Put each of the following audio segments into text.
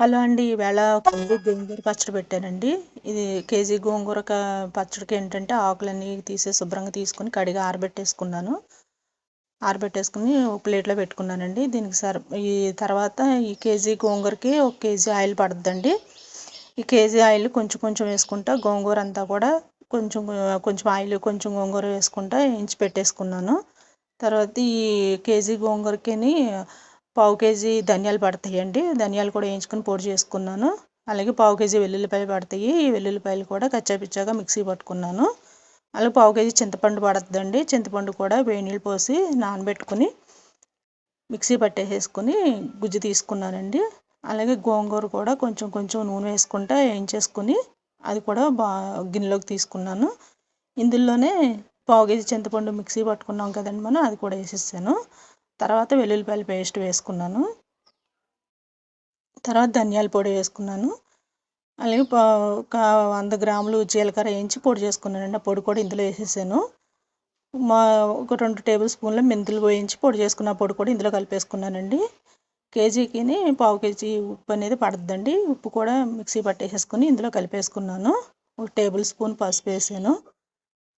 Hello అండి ఈవేళ KG గోంగూర పచ్చడి పెట్టానండి. ఇది కేజీ గోంగూర పచ్చడికి ఏంటంటే ఆకులన్నీ తీసి శుభ్రంగా తీసుకొని కడిగి ఆరబెట్టేసుకున్నాను. ఆరబెట్టేసుకుని ఒక ప్లేట్లో పెట్టుకున్నానండి. దీనికి సర్ ఈ తర్వాత ఈ కేజీ గోంగూరకి ఒక కేజీ ఆయిల్ పడుతుందండి ఈ కేజీ ఆయిల్ కొంచెం కొంచెం వేసుకుంటా గోంగూర అంతా కూడా కొంచెం కొంచెం ఆయిల్ కొంచెం గోంగూర వేసుకుంటా వేయించి పెట్టేసుకున్నాను. తర్వాత ఈ కేజీ గోంగూరకిని పావు కేజీ ధనియాలు పడతాయండి. ధనియాలు కూడా వేయించుకొని పొడి చేసుకున్నాను. అలాగే పావు కేజీ వెల్లుల్లిపాయలు పడతాయి. ఈ వెల్లుల్లిపాయలు కూడా కచ్చాపిచ్చాగా మిక్సీ పట్టుకున్నాను. అలాగే పావు కేజీ చింతపండు పడుతుందండి చింతపండు కూడా వేడి నీళ్ళు పోసి నానబెట్టుకుని మిక్సీ పట్టేసేసుకుని గుజ్జు తీసుకున్నానండి. అలాగే గోంగూర కూడా కొంచెం కొంచెం నూనె వేసుకుంటా వేయించేసుకుని అది కూడా బా గిన్నెలోకి తీసుకున్నాను. ఇందులోనే పావు కేజీ చింతపండు మిక్సీ పట్టుకున్నాం కదండి మనం అది కూడా వేసేసాను. తర్వాత వెల్లుల్లిపాయల పేస్ట్ వేసుకున్నాను. తర్వాత ధనియాల పొడి వేసుకున్నాను. అలాగే ఒక వంద గ్రాములు జీలకర్ర వేయించి పొడి చేసుకున్నానండి. ఆ పొడి కూడా ఇందులో వేసేసాను. మా ఒక రెండు టేబుల్ స్పూన్ల మెంతులు పోయించి పొడి చేసుకున్న పొడి కూడా ఇందులో కలిపేసుకున్నానండి. కేజీకి పావు కేజీ ఉప్పు అనేది పడద్దండి. ఉప్పు కూడా మిక్సీ పట్టేసేసుకుని ఇందులో కలిపేసుకున్నాను. ఒక టేబుల్ స్పూన్ పసుపు వేసాను.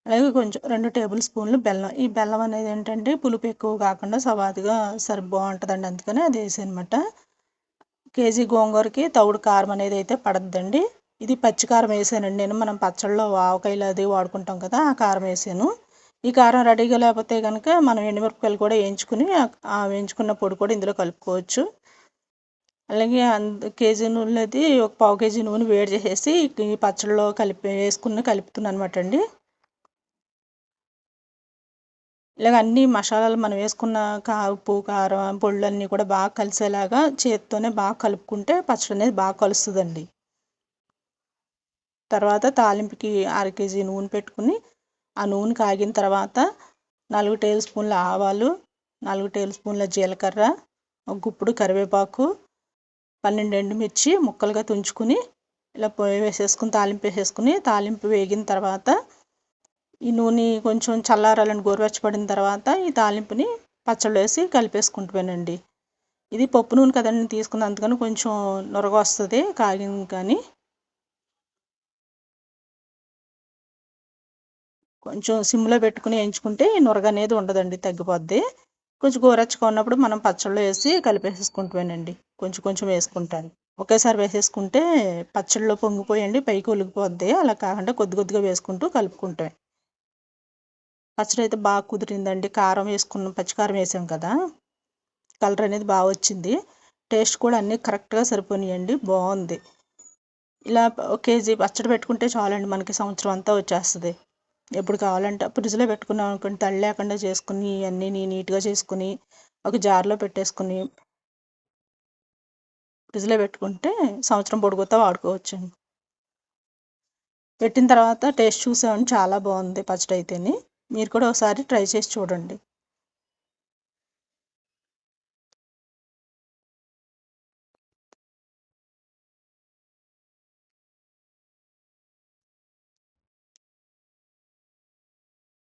అలాగే కొంచెం రెండు టేబుల్ స్పూన్లు బెల్లం. ఈ బెల్లం అనేది ఏంటంటే పులుపు ఎక్కువ కాకుండా సవాదుగా సరి బాగుంటుందండి. అందుకని అది వేసాను అనమాట కేజీ గోంగూరకి తవుడు కారం అనేది అయితే పడద్దండి. ఇది పచ్చికారం వేసానండి. నేను మనం పచ్చళ్ళలో ఆవకాయలు అది వాడుకుంటాం కదా ఆ కారం వేసాను. ఈ కారం రెడీగా లేకపోతే కనుక మనం ఎండుమిరపకాయలు కూడా వేయించుకుని ఆ వేయించుకున్న పొడి కూడా ఇందులో కలుపుకోవచ్చు. అలాగే అంద కేజీ నూనెది ఒక పావు కేజీ నూనె వేడి చేసేసి ఈ పచ్చళ్ళలో కలిపి వేసుకుని కలుపుతున్నాను అనమాట అండి. ఇలాగ అన్ని మసాలాలు మనం వేసుకున్న కా ఉప్పు కారం పొళ్ళు అన్నీ కూడా బాగా కలిసేలాగా చేతితోనే బాగా కలుపుకుంటే పచ్చడి అనేది బాగా కలుస్తుందండి. తర్వాత తాలింపుకి అర కేజీ నూనె పెట్టుకుని ఆ నూనె కాగిన తర్వాత నాలుగు టేబుల్ స్పూన్ల ఆవాలు నాలుగు టేబుల్ స్పూన్ల జీలకర్ర ఒక గుప్పుడు కరివేపాకు పన్నెండు ఎండుమిర్చి ముక్కలుగా తుంచుకుని ఇలా పొయ్యి వేసేసుకుని తాలింపు వేసేసుకుని తాలింపు వేగిన తర్వాత ఈ నూనె కొంచెం చల్లారాలని గోరువెచ్చపడిన తర్వాత ఈ తాలింపుని పచ్చళ్ళు వేసి కలిపేసుకుంటున్నానండి. ఇది పప్పు నూనె కదండి తీసుకున్న అందుకని కొంచెం నొరగ వస్తుంది కాగింది కానీ. కొంచెం సిమ్లో పెట్టుకుని వేయించుకుంటే నొరగ అనేది ఉండదండి తగ్గిపోద్ది. కొంచెం గోరచ్చగా ఉన్నప్పుడు మనం పచ్చళ్ళు వేసి కలిపేసేసుకుంటామేనండి కొంచెం కొంచెం వేసుకుంటాను. ఒకేసారి వేసేసుకుంటే పచ్చళ్ళు పొంగిపోయండి పైకి ఒలిగిపోద్ది అలా కాకుండా కొద్ది కొద్దిగా వేసుకుంటూ కలుపుకుంటాం పచ్చడి అయితే బాగా కుదిరిందండి. కారం వేసుకున్నాం పచ్చికారం వేసాం కదా. కలర్ అనేది బాగా వచ్చింది. టేస్ట్ కూడా అన్నీ కరెక్ట్గా సరిపోయినాయండి బాగుంది. ఇలా ఒక కేజీ పచ్చడి పెట్టుకుంటే చాలండి మనకి సంవత్సరం అంతా వచ్చేస్తుంది. ఎప్పుడు కావాలంటే ఫ్రిడ్జ్లో పెట్టుకున్నాం అనుకోండి తడి లేకుండా చేసుకుని అన్నీ నీట్గా చేసుకుని ఒక జార్లో పెట్టేసుకుని ఫ్రిడ్జ్లో పెట్టుకుంటే సంవత్సరం పొడుగుతా వాడుకోవచ్చు పెట్టిన తర్వాత టేస్ట్ చూసామని చాలా బాగుంది పచ్చడి అయితేని మీరు కూడా ఒకసారి ట్రై చేసి చూడండి.